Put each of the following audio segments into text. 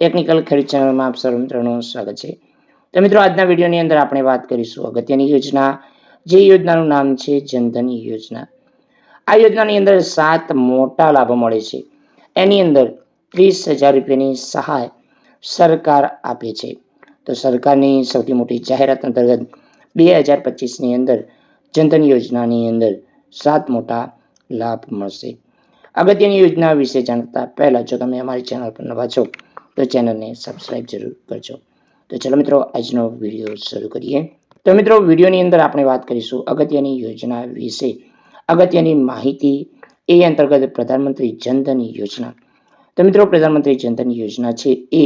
Technical ખેડૂત ચેનલમાં આપ સર્વ મિત્રોનું સ્વાગત છે. તો મિત્રો, આજના વિડીયોની અંદર આપણે વાત કરીશું અગત્યની યોજના, જે યોજનાનું નામ છે જનધન યોજના. આ યોજનાની અંદર સાત મોટા લાભો મળે છે. એની અંદર ત્રીસ હજાર રૂપિયાની સહાય સરકાર આપે છે. તો સરકારની સૌથી મોટી જાહેરાત અંતર્ગત બે હજાર પચીસની અંદર જનધન યોજનાની અંદર સાત મોટા લાભ મળશે. અગત્યની યોજના વિશે જાણતા પહેલાં જો તમે અમારી ચેનલ પર નવા છો તો ચેનલને સબસ્ક્રાઈબ જરૂર કરજો. તો ચલો મિત્રો, આજનો વીડિયો શરૂ કરીએ. તો મિત્રો, વિડીયોની અંદર આપણે વાત કરીશું અગત્યની યોજના વિશે. અગત્યની માહિતી એ અંતર્ગત પ્રધાનમંત્રી જનધન યોજના. તો મિત્રો, પ્રધાનમંત્રી જનધન યોજના છે એ,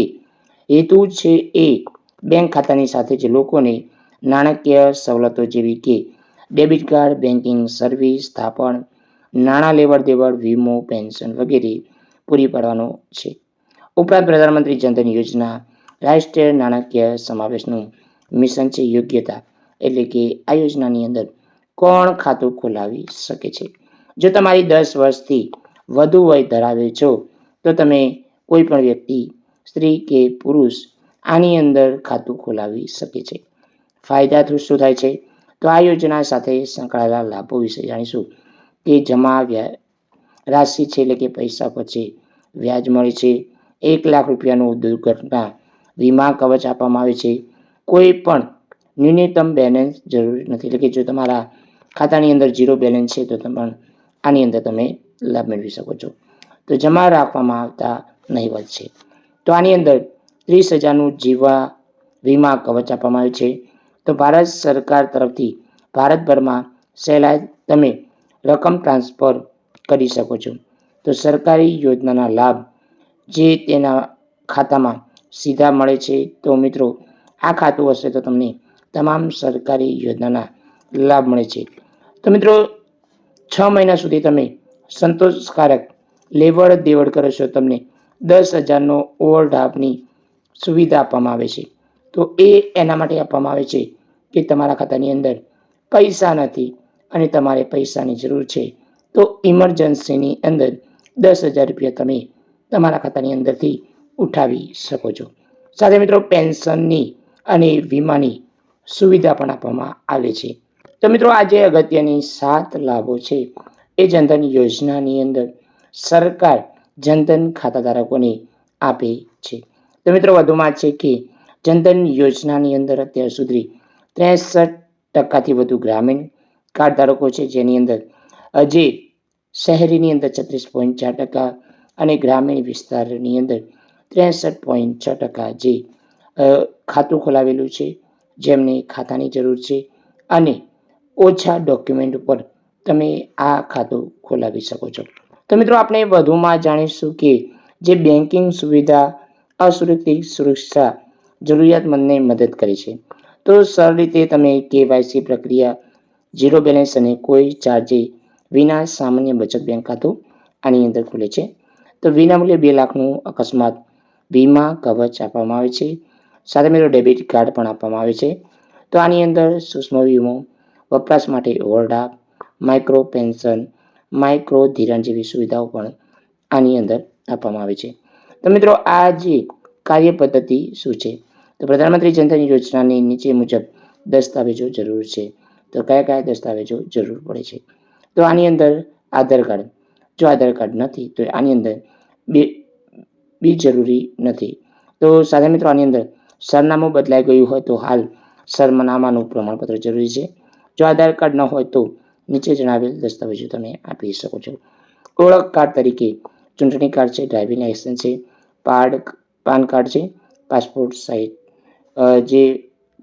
હેતુ છે એ બેંક ખાતાની સાથે જ લોકોને નાણાકીય સવલતો જેવી કે ડેબિટ કાર્ડ બેન્કિંગ સર્વિસ સ્થાપન નાણાં લેવડ દેવડ વીમો, પેન્શન વગેરે પૂરી પાડવાનો છે. ઉપરાંત પ્રધાનમંત્રી જનધન યોજના, રાષ્ટ્રીય નાણાકીય સમાવેશનું મિશન છે યોગ્યતા. એટલે કે આ યોજનાની અંદર કોણ ખાતું ખોલાવી શકે છે? જો તમારી દસ વર્ષથી વધુ વય ધરાવે છો, તો તમે કોઈ પણ વ્યક્તિ, સ્ત્રી કે પુરુષ આની અંદર ખાતું ખોલાવી શકે છે. ફાયદાથી શું થાય છે? તો આ યોજના સાથે સંકળાયેલા લાભો વિશે જાણીશું કે જમા વ્યા, રાશિ છે એટલે કે પૈસા પછી વ્યાજ મળે છે એક લાખ રૂપિયાનું દુર્ઘટના વીમા કવચ આપવામાં આવે છે. કોઈ પણ ન્યૂનતમ બેલેન્સ જરૂરી નથી. એટલે કે જો તમારા ખાતાની અંદર ઝીરો બેલેન્સ છે, તો તમે આની અંદર તમે લાભ મેળવી શકો છો. તો જમા રાખવામાં આવતા નહીવત છે. તો આની અંદર ત્રીસ હજારનું જીવા વીમા કવચ આપવામાં આવ્યું છે. તો ભારત સરકાર તરફથી ભારતભરમાં સહેલાઈ તમે રકમ ટ્રાન્સફર કરી શકો છો. તો સરકારી યોજનાના લાભ જે તેના ખાતામાં સીધા મળે છે તો મિત્રો, આ ખાતું હશે તો તમને તમામ સરકારી યોજનાના લાભ મળે છે. તો મિત્રો, છ મહિના સુધી તમે સંતોષકારક, લેવડ દેવડ કરો છો, તમને દસ હજારનો ઓવરડ્રાફ્ટની સુવિધા આપવામાં આવે છે. તો એ એના માટે આપવામાં આવે છે કે તમારા ખાતાની અંદર પૈસા નથી અને તમારે પૈસાની જરૂર છે. તો ઇમરજન્સીની અંદર દસ હજાર રૂપિયા તમે તમારા ખાતાની અંદરથી ઉઠાવી શકો છો. સાથે મિત્રો, પેન્શનની અને વીમાની સુવિધા પણ આપવામાં આવે છે. તો મિત્રો, આજે અગત્યની સાત લાભો છે. એ જનધન યોજનાની અંદર સરકાર જનધન ખાતાધારકોને આપે છે. તો મિત્રો, વધુમાં છે કે જનધન યોજનાની અંદર અત્યાર સુધી ત્રેસઠ ટકાથી વધુ ગ્રામીણ કાર્ડ ધારકો છે, જેની અંદર જે શહેરીની અંદર છત્રીસ પોઈન્ટ ચાર ટકા અને ગ્રામીણ વિસ્તારની અંદર ત્રેસઠ પોઈન્ટ છ ટકા જે ખાતું ખોલાવેલું છે, જેમને ખાતાની જરૂર છે અને ઓછા ડોક્યુમેન્ટ ઉપર તમે આ ખાતું ખોલાવી શકો છો. તો મિત્રો, આપણે વધુમાં જાણીશું કે જે બેન્કિંગ સુવિધા અસુરક્ષિત સુરક્ષા જરૂરિયાતમંદને મદદ કરે છે. તો સરળ રીતે તમે કેવાયસી પ્રક્રિયા, ઝીરો બેલેન્સ અને કોઈ ચાર્જે વિના સામાન્ય બચત બેંક ખાતું આની અંદર ખુલે છે. તો વિનામૂલ્યે બે લાખનું અકસ્માત વીમા કવચ આપવામાં આવે છે. સાથે મિત્રો ડેબિટ કાર્ડ પણ આપવામાં આવે છે. તો આની અંદર સૂક્ષ્મ વીમો, વપરાશ માટે ઓવરડ્રાફ્ટ માઇક્રો પેન્શન, માઇક્રો ધિરાણ જેવી સુવિધાઓ પણ આની અંદર આપવામાં આવે છે. તો મિત્રો આ જે કાર્ય પદ્ધતિ શું છે? તો પ્રધાનમંત્રી જનધન યોજનાની નીચે મુજબ દસ્તાવેજો જરૂર છે. તો કયા કયા દસ્તાવેજો જરૂર પડે છે? તો આની અંદર આધાર કાર્ડ જો આધાર કાર્ડ નથી, તો આની અંદર બે જરૂરી નથી. તો સાધન મિત્રો, આની અંદર સરનામું બદલાઈ ગયું હોય તો હાલ સરનામાનું પ્રમાણપત્ર જરૂરી છે. જો આધાર કાર્ડ ન હોય તો નીચે જણાવેલ દસ્તાવેજો તમે આપી શકો છો. ઓળખ કાર્ડ તરીકે ચૂંટણી કાર્ડ છે, ડ્રાઇવિંગ લાઇસન્સ છે, પાડ, પાન કાર્ડ છે, પાસપોર્ટ સાઇઝ જે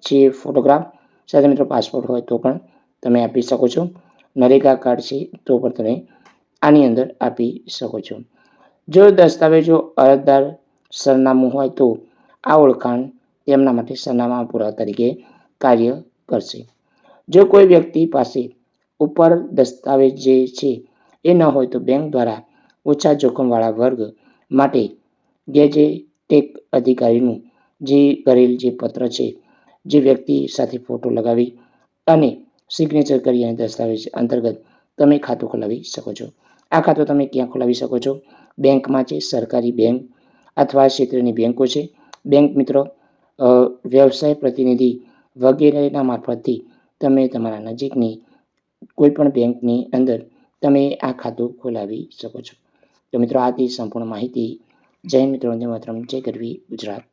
છે ફોટોગ્રાફ સાથે મિત્રો, પાસપોર્ટ હોય તો પણ તમે આપી શકો છો. નરેગા કાર્ડ છે, તો પણ તમે આની અંદર આપી શકો છો. જો દસ્તાવેજો અરજદાર સરનામું હોય તો આ ઓળખાણ તેમના માટે સરનામા પુરાવા તરીકે કાર્ય કરશે. જો કોઈ વ્યક્તિ પાસે ઉપર દસ્તાવેજ જે છે એ ન હોય તો બેંક દ્વારા ઓછા જોખમવાળા વર્ગ માટે ગેજેટેક અધિકારીનું જે કરેલ જે પત્ર છે, જે વ્યક્તિ સાથે ફોટો લગાવી અને સિગ્નેચર કરી અને દસ્તાવેજ અંતર્ગત તમે ખાતું ખોલાવી શકો છો. આ ખાતું તમે ક્યાં ખોલાવી શકો છો? બેંકમાં છે, સરકારી બેંક અથવા ક્ષેત્રની બેંકો છે. બેંક મિત્રો વ્યવસાય પ્રતિનિધિ વગેરેના મારફતથી તમે તમારા નજીકની કોઈપણ બેંકની અંદર તમે આ ખાતું ખોલાવી શકો છો. તો મિત્રો આ હતી સંપૂર્ણ માહિતી જૈન મિત્રો, વંદે માતરમ. જય ગરવી ગુજરાત.